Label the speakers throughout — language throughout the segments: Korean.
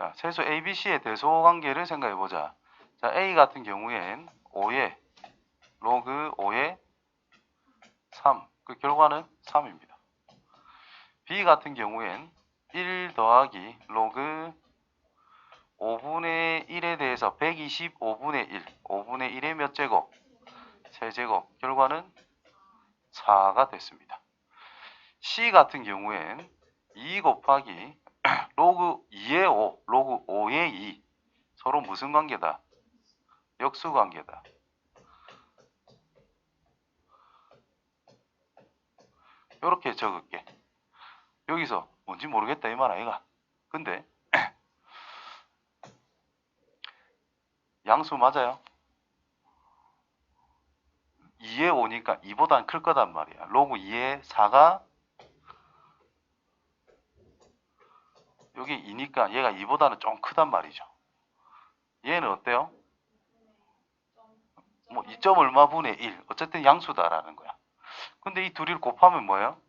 Speaker 1: 자, 최소 ABC의 대소 관계를 생각해 보자. 자, A 같은 경우엔 5에 로그 5에 3. 그 결과는 3입니다. B 같은 경우엔 1 더하기 로그 5분의 1에 대해서 125분의 1. 5분의 1의 몇 제곱? 세제곱. 결과는 4가 됐습니다. C 같은 경우엔 2 곱하기 로그 2의 5, 로그 5의 2. 서로 무슨 관계다? 역수 관계다. 이렇게 적을게. 여기서 뭔지 모르겠다 이 말 아이가. 근데 양수 맞아요? 2에 5니까 2보단 클 거단 말이야. 로그 2에 4가 여기 2니까 얘가 2보다는 좀 크단 말이죠. 얘는 어때요? 뭐 2점 얼마 분의 1. 어쨌든 양수다라는 거야. 근데 이 둘이를 곱하면 뭐예요?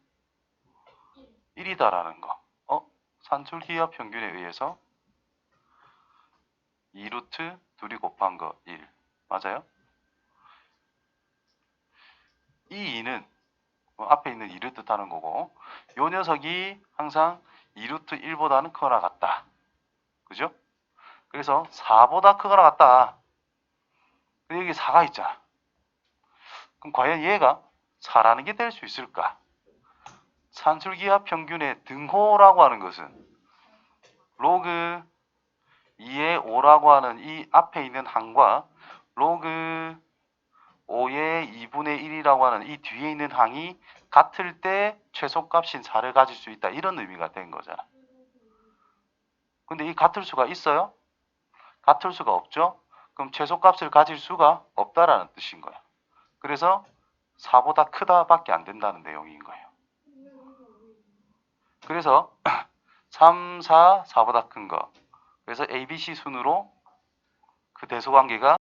Speaker 1: 1이다라는 거. 어? 산술기하 평균에 의해서 2루트 둘이 곱한 거 1. 맞아요? 이 2는 뭐 앞에 있는 2를 뜻하는 거고 요 녀석이 항상 2루트 1보다는 크거나 같다. 그죠? 그래서 4보다 크거나 같다. 여기 4가 있잖아. 그럼 과연 얘가 4라는 게 될 수 있을까? 산술기하 평균의 등호라고 하는 것은 로그 2의 5라고 하는 이 앞에 있는 항과 로그 5의 2분의 1이라고 하는 이 뒤에 있는 항이 같을 때 최소값인 4를 가질 수 있다. 이런 의미가 된 거잖아. 근데 이 같을 수가 있어요? 같을 수가 없죠? 그럼 최소값을 가질 수가 없다라는 뜻인 거야. 그래서 4보다 크다밖에 안 된다는 내용인 거예요. 그래서 3, 4, 4보다 큰 거. 그래서 ABC 순으로 그 대소관계가